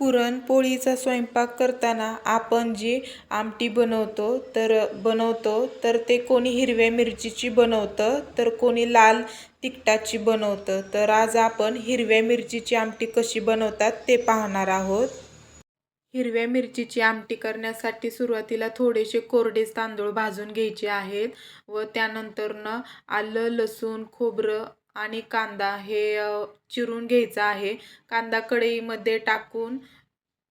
पुरणपोळीचा स्वयंपाक करताना आपण जी आमटी बनवतो तर बनवतो तर ते कोणी हिरव्या मिरचीची बनवतं तर कोणी लाल तिखटाची बनवतं. तर आज आपण हिरव्या मिरचीची आमटी कशी बनवतात ते पाहणार आहोत. हिरव्या मिरचीची आमटी करण्यासाठी सुरुवातीला थोडेसे कोरडे तांदूळ भाजून घ्यायचे आहेत व त्यानंतरनं आलं लसूण खोबरं आणि कांदा हे चिरून घ्यायचं आहे. कांदा कढईमध्ये टाकून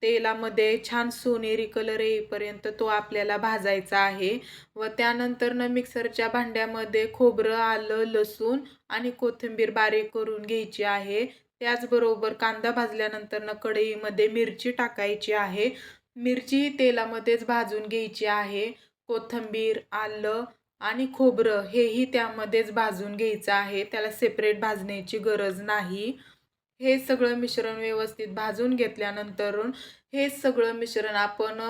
तेलामध्ये छान सोनेरी कलर येईपर्यंत तो आपल्याला भाजायचा आहे. व त्यानंतरनं मिक्सरच्या भांड्यामध्ये खोबरं आलं लसूण आणि कोथिंबीर बारीक करून घ्यायची आहे. त्याचबरोबर कांदा भाजल्यानंतरनं कढईमध्ये मिरची टाकायची आहे. मिरची तेलामध्येच भाजून घ्यायची आहे. कोथिंबीर आलं आणि खोबरं हेही त्यामध्येच भाजून घ्यायचं आहे. त्याला सेपरेट भाजण्याची गरज नाही. हे सगळं मिश्रण व्यवस्थित भाजून घेतल्यानंतर हे सगळं मिश्रण आपण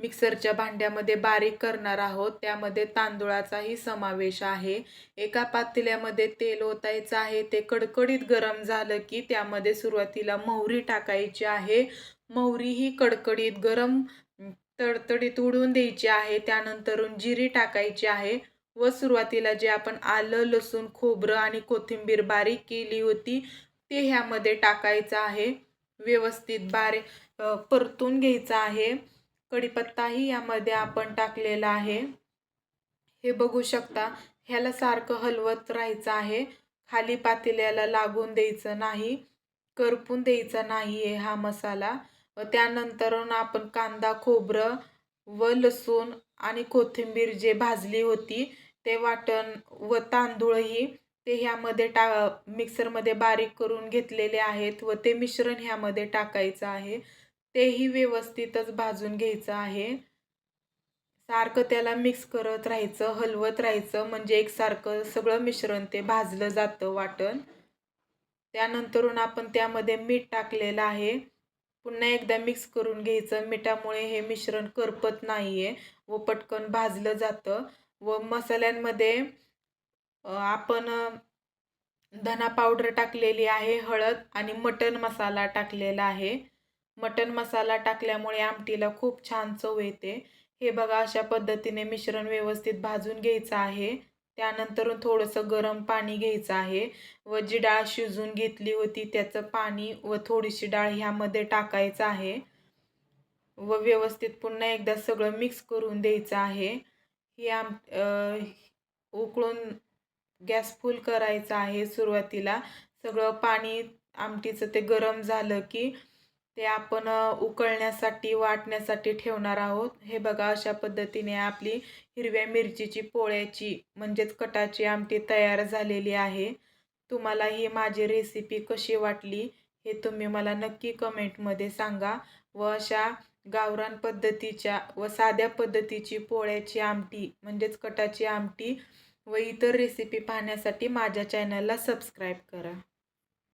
मिक्सरच्या भांड्यामध्ये बारीक करणार आहोत. त्यामध्ये तांदूळाचाही समावेश आहे. एका पातेल्यामध्ये तेल ओतायचं आहे. ते कडकडीत गरम झालं की त्यामध्ये सुरुवातीला मोहरी टाकायची आहे. मोहरी ही कडकडीत गरम तडतडीत उडून द्यायची आहे. त्यानंतरून जिरी टाकायची आहे. व सुरुवातीला जे आपण आलं लसूण खोबरं आणि कोथिंबीर बारीक केली होती ते ह्यामध्ये टाकायचं आहे. व्यवस्थित बारीक परतून घ्यायचं आहे. कढीपत्ताही यामध्ये आपण टाकलेला आहे. हे बघू शकता ह्याला सारखं हलवत राहायचं आहे. खाली पातेल्याला लागून द्यायचं नाही करपून द्यायचा नाही आहे हा मसाला. व त्यानंतर आपण कांदा खोबरं व लसूण आणि कोथिंबीर जे भाजली होती ते वाटण व तांदूळही ते ह्यामध्ये टा मिक्सरमध्ये बारीक करून घेतलेले आहेत व ते मिश्रण ह्यामध्ये टाकायचं आहे. तेही व्यवस्थितच भाजून घ्यायचं आहे. सारखं त्याला मिक्स करत राहायचं हलवत राहायचं म्हणजे एकसारखं सगळं मिश्रण ते भाजलं जातं वाटण. त्यानंतरून आपण त्यामध्ये मीठ टाकलेलं आहे. पुन्हा एकदा मिक्स करून घ्यायचं. मिठामुळे हे मिश्रण करपत नाही आहे व पटकन भाजलं जातं. व मसाल्यांमध्ये आपण धना पावडर टाकलेली आहे हळद आणि मटन मसाला टाकलेला आहे. मटन मसाला टाकल्यामुळे आमटीला खूप छान चव येते. हे बघा अशा पद्धतीने मिश्रण व्यवस्थित भाजून घ्यायचं आहे. त्यानंतर थोडंसं गरम पाणी घ्यायचं आहे व जी डाळ शिजून घेतली होती त्याचं पाणी व थोडीशी डाळ ह्यामध्ये टाकायचं आहे. व व्यवस्थित पुन्हा एकदा सगळं मिक्स करून द्यायचं आहे. ही आम उकळून गॅस फुल करायचा आहे सुरुवातीला. सगळं पाणी आमटीचं ते गरम झालं की ते आपण उकळण्यासाठी वाटण्यासाठी ठेवणार आहोत. हे बघा अशा पद्धतीने आपली हिरव्या मिरचीची पोळ्याची म्हणजेच कटाची आमटी तयार झालेली आहे. तुम्हाला ही माझी रेसिपी कशी वाटली हे तुम्ही मला नक्की कमेंटमध्ये सांगा. व अशा गावरान पद्धतीच्या व साध्या पद्धतीची पोळ्याची आमटी म्हणजेच कटाची आमटी व इतर रेसिपी पाहण्यासाठी माझ्या चॅनलला सबस्क्राईब करा.